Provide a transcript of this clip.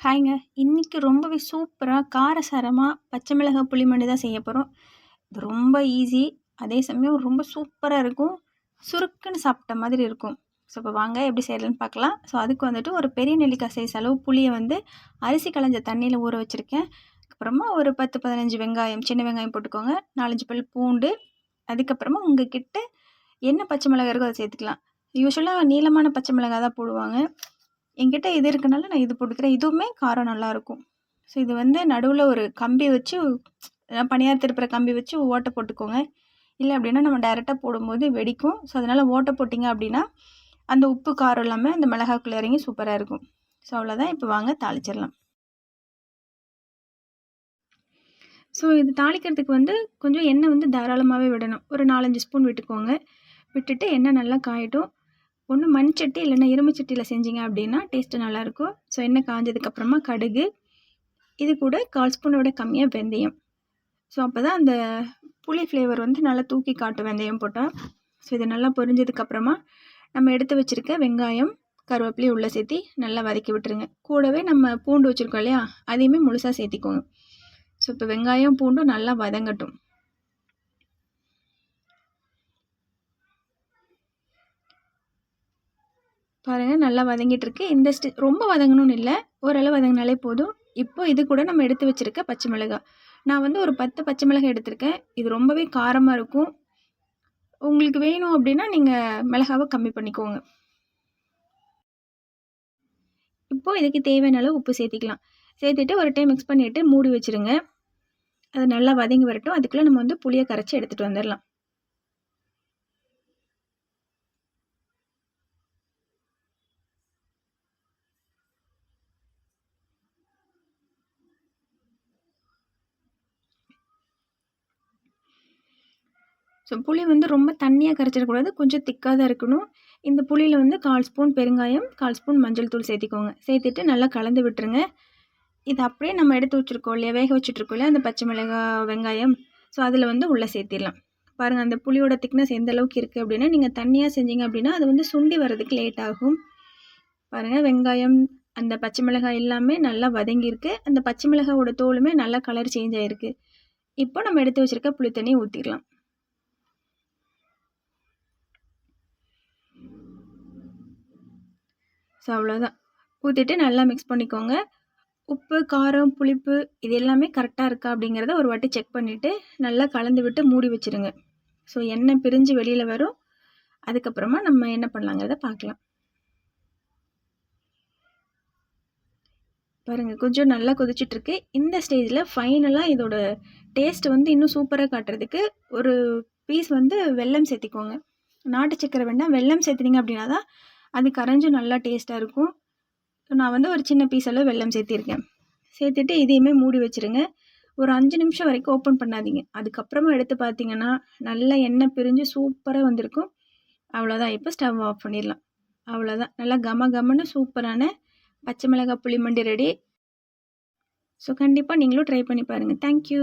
ஹாய்ங்க. இன்றைக்கி ரொம்பவே சூப்பராக காரசாரமாக பச்சை மிளகாய் புளிமண்டி தான் செய்ய போகிறோம் இது ரொம்ப ஈஸி. அதே சமயம் ரொம்ப சூப்பராக இருக்கும். சுருக்குன்னு சாப்பிட்ட மாதிரி இருக்கும். ஸோ இப்போ வாங்க எப்படி செய்யலன்னு பார்க்கலாம். ஸோ அதுக்கு வந்துட்டு ஒரு பெரிய நெல்லிக்காய் சைஸ் அளவு புளியை வந்து அரிசி களைஞ்ச தண்ணியில் ஊற வச்சுருக்கேன். அப்புறமா ஒரு பத்து பதினஞ்சு வெங்காயம் சின்ன வெங்காயம் போட்டுக்கோங்க. நாலஞ்சு பல் பூண்டு. அதுக்கப்புறமா உங்கள் கிட்ட என்ன பச்சை மிளகாய் இருக்கோ அதை சேர்த்துக்கலாம். யூஸ்வலாக நீளமான பச்சை மிளகாய் தான் போடுவாங்க. என்கிட்ட இது இருக்கனால நான் இது போட்டுக்கிறேன். இதுவுமே காரம் நல்லாயிருக்கும். ஸோ இது வந்து நடுவில் ஒரு கம்பி வச்சு பனியார் திருப்புற கம்பி வச்சு ஓட்டை போட்டுக்கோங்க. இல்லை அப்படின்னா நம்ம டைரெக்டாக போடும்போது வெடிக்கும். ஸோ அதனால் ஓட்டை போட்டிங்க அப்படின்னா அந்த உப்பு காரம் இல்லாமல் அந்த மிளகாக்குள்ளே இறங்கி சூப்பராக இருக்கும். ஸோ அவ்வளோதான் இப்போ வாங்க தாளிச்சிடலாம். ஸோ இது தாளிக்கிறதுக்கு வந்து கொஞ்சம் எண்ணெய் வந்து தாராளமாகவே விடணும். ஒரு நாலஞ்சு ஸ்பூன் விட்டுக்கோங்க. விட்டுட்டு எண்ணெய் நல்லா காயட்டும். ஒன்று மண் சட்டி இல்லைன்னா இரும்பு சட்டியில் செஞ்சீங்க அப்படின்னா டேஸ்ட்டு நல்லாயிருக்கும். ஸோ எண்ணெய் காஞ்சதுக்கப்புறமா கடுகு. இது கூட கால் ஸ்பூனோட கம்மியாக வெந்தயம். ஸோ அப்போ தான் அந்த புளி ஃப்ளேவர் வந்து நல்லா தூக்கி காட்டும் வெந்தயம் போட்டால் ஸோ இது நல்லா பொரிஞ்சதுக்கப்புறமா நம்ம எடுத்து வச்சுருக்க வெங்காயம் கருவேப்பிலையும் உள்ளே சேர்த்தி நல்லா வதக்கி விட்டுருங்க. கூடவே நம்ம பூண்டு வச்சுருக்கோம் இல்லையா அதையுமே முழுசாக சேர்த்திக்கோங்க. ஸோ இப்போ வெங்காயம் பூண்டும் நல்லா வதங்கட்டும். பாருங்கள் நல்லா வதங்கிட்டுருக்கு. இந்த ஸ்டி ரொம்ப வதங்கணும்னு இல்லை. ஓரளவு வதங்கினாலே போதும். இப்போ இது கூட நம்ம எடுத்து வச்சுருக்க பச்சை மிளகாய். நான் வந்து ஒரு பத்து பச்சை மிளகாய் எடுத்திருக்கேன். இது ரொம்பவே காரமாக இருக்கும். உங்களுக்கு வேணும் அப்படின்னா நீங்கள் மிளகாவை கம்மி பண்ணிக்கோங்க. இப்போது இதுக்கு தேவையான அளவு உப்பு சேர்த்திக்கலாம். சேர்த்துட்டு ஒரு டைம் மிக்ஸ் பண்ணிவிட்டு மூடி வச்சுருங்க. அது நல்லா வதங்கி வரட்டும். அதுக்குள்ளே நம்ம வந்து புளியை கரைச்சி எடுத்துகிட்டு வந்துடலாம். ஸோ புளி வந்து ரொம்ப தண்ணியாக கரைச்சிடக்கூடாது கொஞ்சம் திக்காக தான் இருக்கணும். இந்த புளியில் வந்து கால் ஸ்பூன் பெருங்காயம் கால் ஸ்பூன் மஞ்சள் தூள் சேர்த்திக்கோங்க. சேர்த்துட்டு நல்லா கலந்து விட்டுருங்க. இது அப்படியே நம்ம எடுத்து வச்சுருக்கோம் இல்லையா? வேக வச்சுட்ருக்கோம் இல்லையா? அந்த பச்சை மிளகாய் வெங்காயம். ஸோ அதில் வந்து உள்ளே சேர்த்திடலாம். பாருங்கள் அந்த புளியோட திக்னஸ் எந்த அளவுக்கு இருக்குது அப்படின்னா நீங்கள் தண்ணியாக செஞ்சீங்க அப்படின்னா அது வந்து சுண்டி வர்றதுக்கு லேட் ஆகும். பாருங்கள் வெங்காயம் அந்த பச்சை மிளகாய் எல்லாமே நல்லா வதங்கியிருக்கு. அந்த பச்சை மிளகாயோட தோலுமே நல்லா கலர் சேஞ்ச் ஆகிருக்கு இப்போ நம்ம எடுத்து வச்சுருக்க புளி தண்ணி ஊற்றிடலாம் ஸோ அவ்வளோதான் ஊற்றிட்டு நல்லா மிக்ஸ் பண்ணிக்கோங்க. உப்பு காரம் புளிப்பு இது எல்லாமே கரெக்டாக இருக்கா அப்படிங்கிறத ஒரு வாட்டி செக் பண்ணிவிட்டு நல்லா கலந்து விட்டு மூடி வச்சுருங்க. ஸோ எண்ணெய் பிரிஞ்சு வெளியில் வரும். அதுக்கப்புறமா நம்ம என்ன பண்ணலாங்கிறத பார்க்கலாம். பாருங்கள் கொஞ்சம் நல்லா கொதிச்சிட்ருக்கு. இந்த ஸ்டேஜில் ஃபைனலாக இதோட டேஸ்ட் வந்து இன்னும் சூப்பராக காட்டுறதுக்கு ஒரு பீஸ் வந்து வெல்லம் சேர்த்திக்கோங்க. நாட்டு சக்கரை வேண்டாம் வெல்லம் சேர்த்துனீங்க அப்படின்னா தான் அது கரைஞ்சும் நல்லா டேஸ்ட்டாக இருக்கும். நான் வந்து ஒரு சின்ன பீஸ் அளவு சேர்த்திருக்கேன். சேர்த்துட்டு இதையுமே மூடி வச்சுருங்க. ஒரு அஞ்சு நிமிஷம் வரைக்கும் ஓப்பன் பண்ணாதீங்க. அதுக்கப்புறமா எடுத்து பார்த்தீங்கன்னா நல்லா எண்ணெய் பிரிஞ்சு சூப்பராக வந்திருக்கும். அவ்வளோதான் இப்போ ஸ்டவ் ஆஃப் பண்ணிடலாம். அவ்வளோதான் நல்லா கம கமன்னு சூப்பரான பச்சை மிளகாய் புளிமண்டி ரெடி ஸோ கண்டிப்பாக நீங்களும் ட்ரை பண்ணி பாருங்கள் தேங்க்யூ